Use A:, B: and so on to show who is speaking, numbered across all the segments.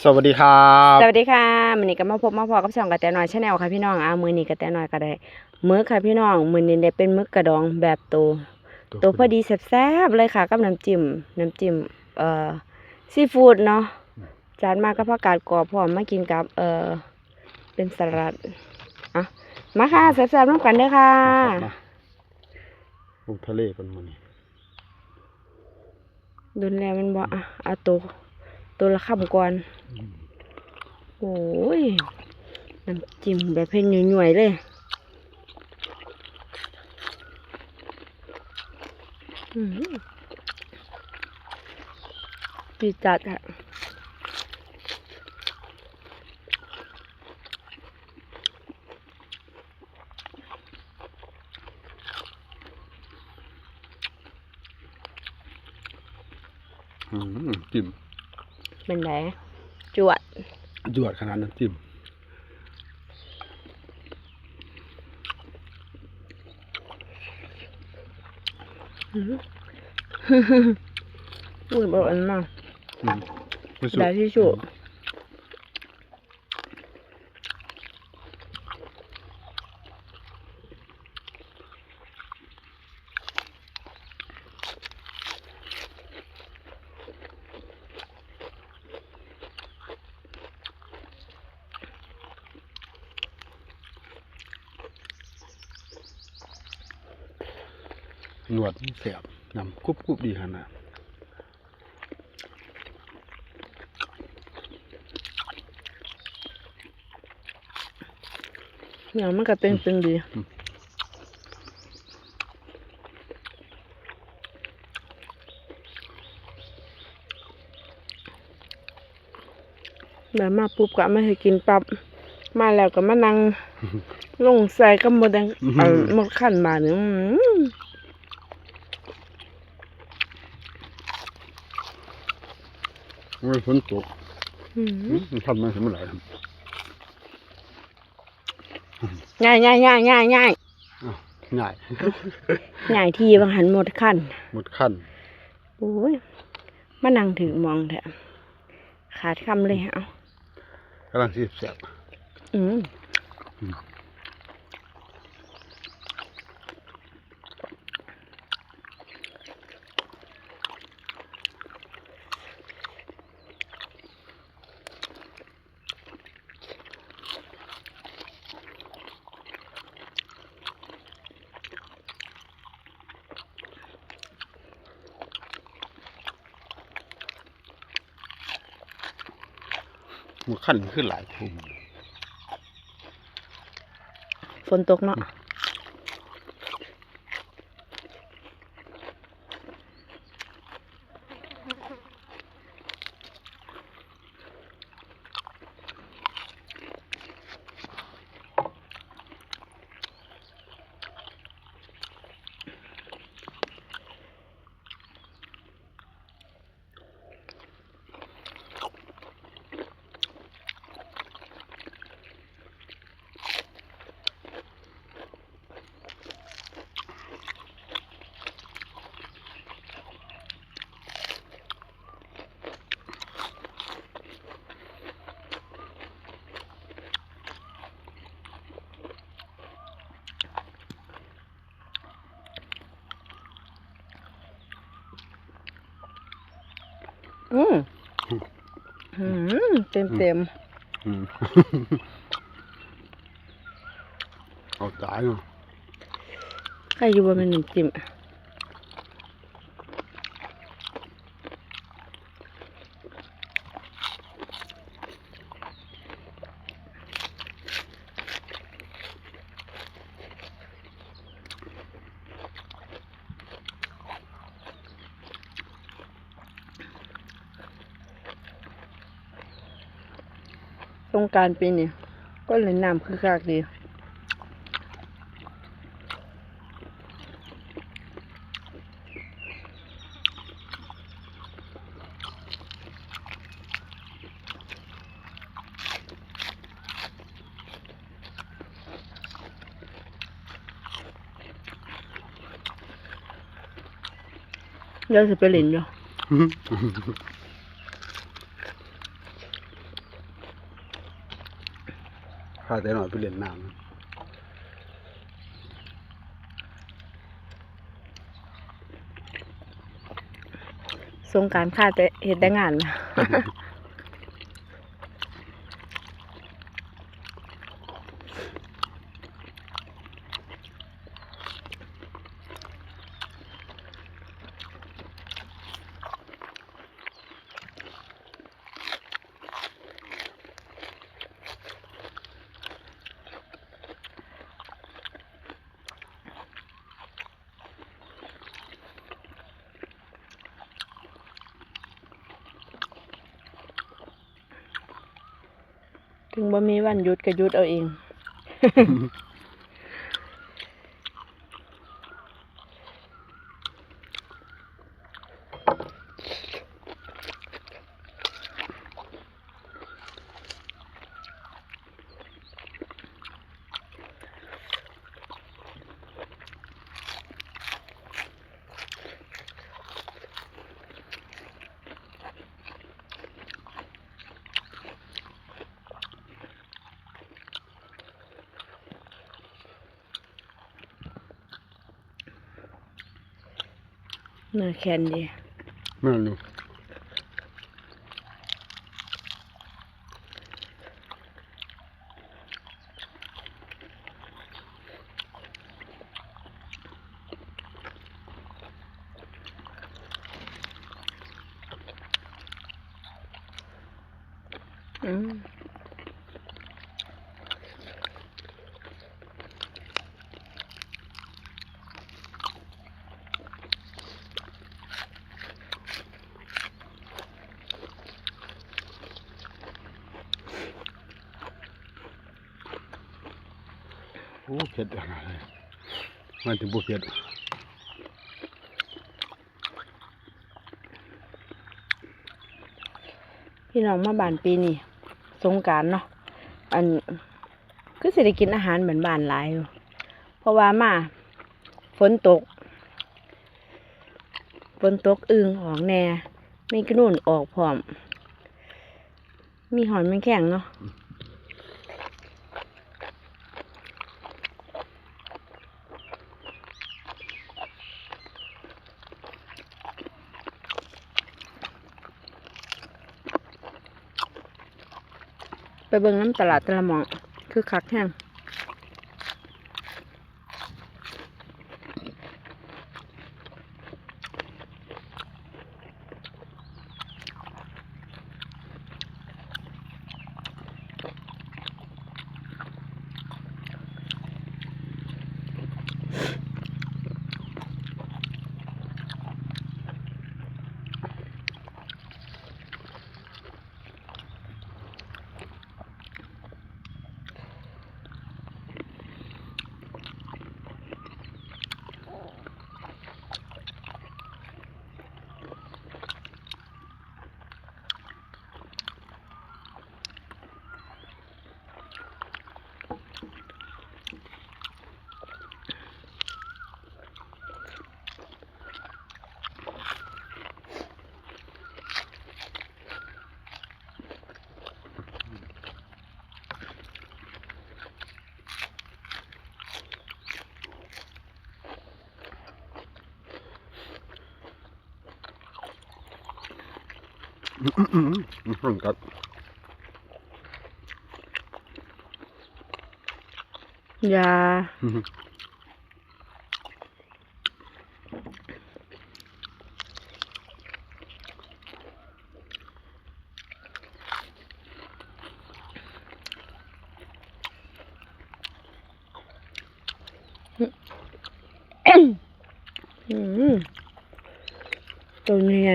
A: สวัสดีครับ
B: สวัสดีค่ะมื้อนี้ก็มาพบมาพอกับช่องกระแตน้อยชาแนลค่ะพี่น้องอ่ามื้อนี้กระแตน้อยก็ได้มื้อค่ะพี่น้องมื้อนี้ได้เป็นมื้อกระดองแบบโตโตพอดีแซ่บๆเลยค่ะกับน้ำจิ้มน้ำจิ้มเอ่อซีฟู้ดเนาะจานมากับผักกาดกรอบพร้อมมากินกับเอ่อเป็นสลัดอะมาค่ะแซ่บๆร่วมกันเด้อค่ะ
A: มาลงทะเลกันมานี่
B: ดุนแล้วมันบ่อะเอาตัว ตัวละคำก่อน โอ้ย น้ำจิ้มแบบเผ็ดหน่วยๆเลยอืมดีจัดอะ
A: อืมจิ้ม
B: เป็นไงจวด
A: จวดขนาดน้ำจิ้ม
B: อุ้ยบอกอันมาก
A: อืมไม่สุก
B: ได้ที่สุด
A: หนวดแสบนำกรุบกรุบดีขนาด
B: เหนียวมันก็เป็นเป็นดีแบบมาปุ๊บก็ไม่ให้กินปับ๊บมาแล้วก็มานั่งลงใส่ก็หมดแดงเอาหมดขั้นมาเนี่ยอื้อหือ
A: ไม่ฝนตก
B: อื้อหือ
A: มันทำมาสมัยไหร่
B: ง่ายง่ายง่ายง่ายง่าย
A: ง่าย
B: ง่ายทีบางหันหมดขั้น
A: หมดขั้น
B: โอ้ยมานั่งถือมองแท้ขาดคำเลยเอา
A: กำลังสิแสบ
B: อืม
A: มดขั้นขึ้นหลายทุ่ม
B: ฝนตกเนาะ อืมอืมเต็มเต็ม
A: อืมเอาตายเนาะ
B: ๆใครอยู่บนเป็นน้ำจิ้ม สงการปีนี้ก็เลยน้ำคือคากดีเดี๋ยวจะไปเล่นอยู่า
A: แต่หน่อยไปเล่นน้ำ
B: สงการค่าแต่เห็ดได้งาน ถึงบ่มีวันหยุดก็หยุดเอาเอง นื้อแคนดี
A: แม่นอยู่
B: อืม
A: โอ้เผ็ดขนาดเลยมันถึงบ่เผ็ด
B: พี่น้องมาบ้านปีนี้สงการเนาะอันคือสิได้กินอาหารเหมือนบ้านหลายอยู่เพราะว่ามาฝนตกฝนตกอึงออกแน่มีกระนุ่นออกพร้อม มีหอนแมงแข็งเนาะ ไปเบิ่งน้ำตลาดตะละหมอง คือคักแห้ง
A: อื้ออื้ออื้ออื้อกัด
B: ยา
A: อื
B: มตัวนี้ไง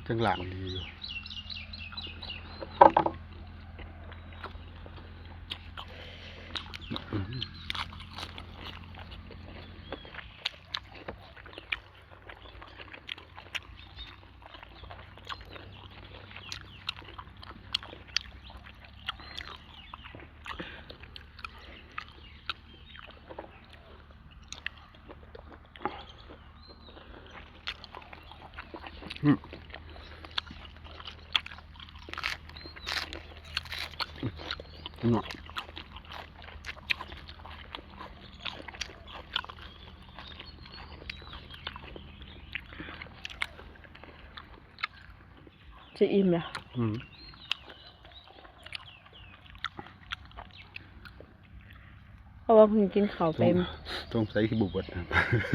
A: คือจังหลังดีอยู่嗯。 เนาะ
B: จะอิ่มแล้ว
A: อืม
B: เพราะว่าเพิ่งกินข้าวไป
A: ต้องต้องใส่ขี้บุบดนะ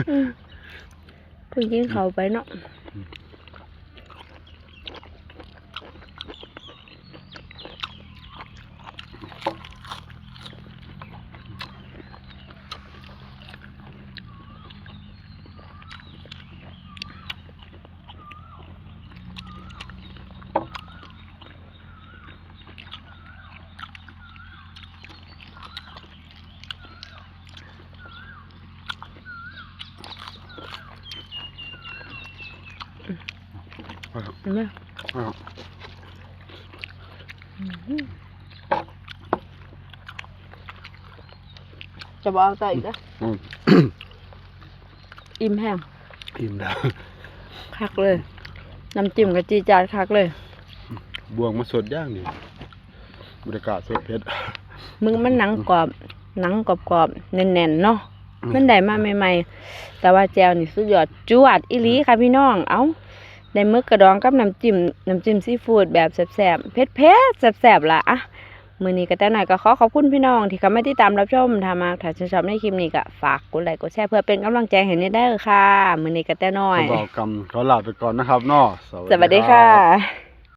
B: อืมเพิ่งกินข้าวไปเนาะ
A: เอา
B: เห็นไหม
A: เอา
B: จะบอกเอาต่ออีกนะ
A: อืม
B: อิ่มแห้ง
A: อิ่มแล้ว
B: คักเลย น้ำจิ้มกับจีดจาดคักเลย
A: บวงมาสดย่างนี่บรรยากาศสดเพชร
B: มึงมันหนังกรอบ หนังกรอบๆแน่นๆเนาะ
A: อืม
B: มันได้มาใหม่ๆ แต่ว่าแจวนี่สุดยอดจวดอีหลีค่ะพี่น้อง เอ้า ได้มึกกระดองกับน้ำจิ้มน้ำจิ้มซีฟู้ดแบบแซ่บๆเผ็ดๆแซ่บๆล่ะอะมื้อนี้ก็แต่หน่อยก็ขอขอบคุณพี่น้อง ที่เข้ามาติดตามรับชมถ้ามาถ้าชื่นชอบในคลิปนี้ก็ฝากกดไลค์กดแชร์เพื่อเป็นกำลังใจให้ในได้อค่ะ มื้อนี้ก็แต่น้อย
A: ขอบอกกรรมขอลาไปก่อนนะครับเนาะ
B: สวัสดีค่ะ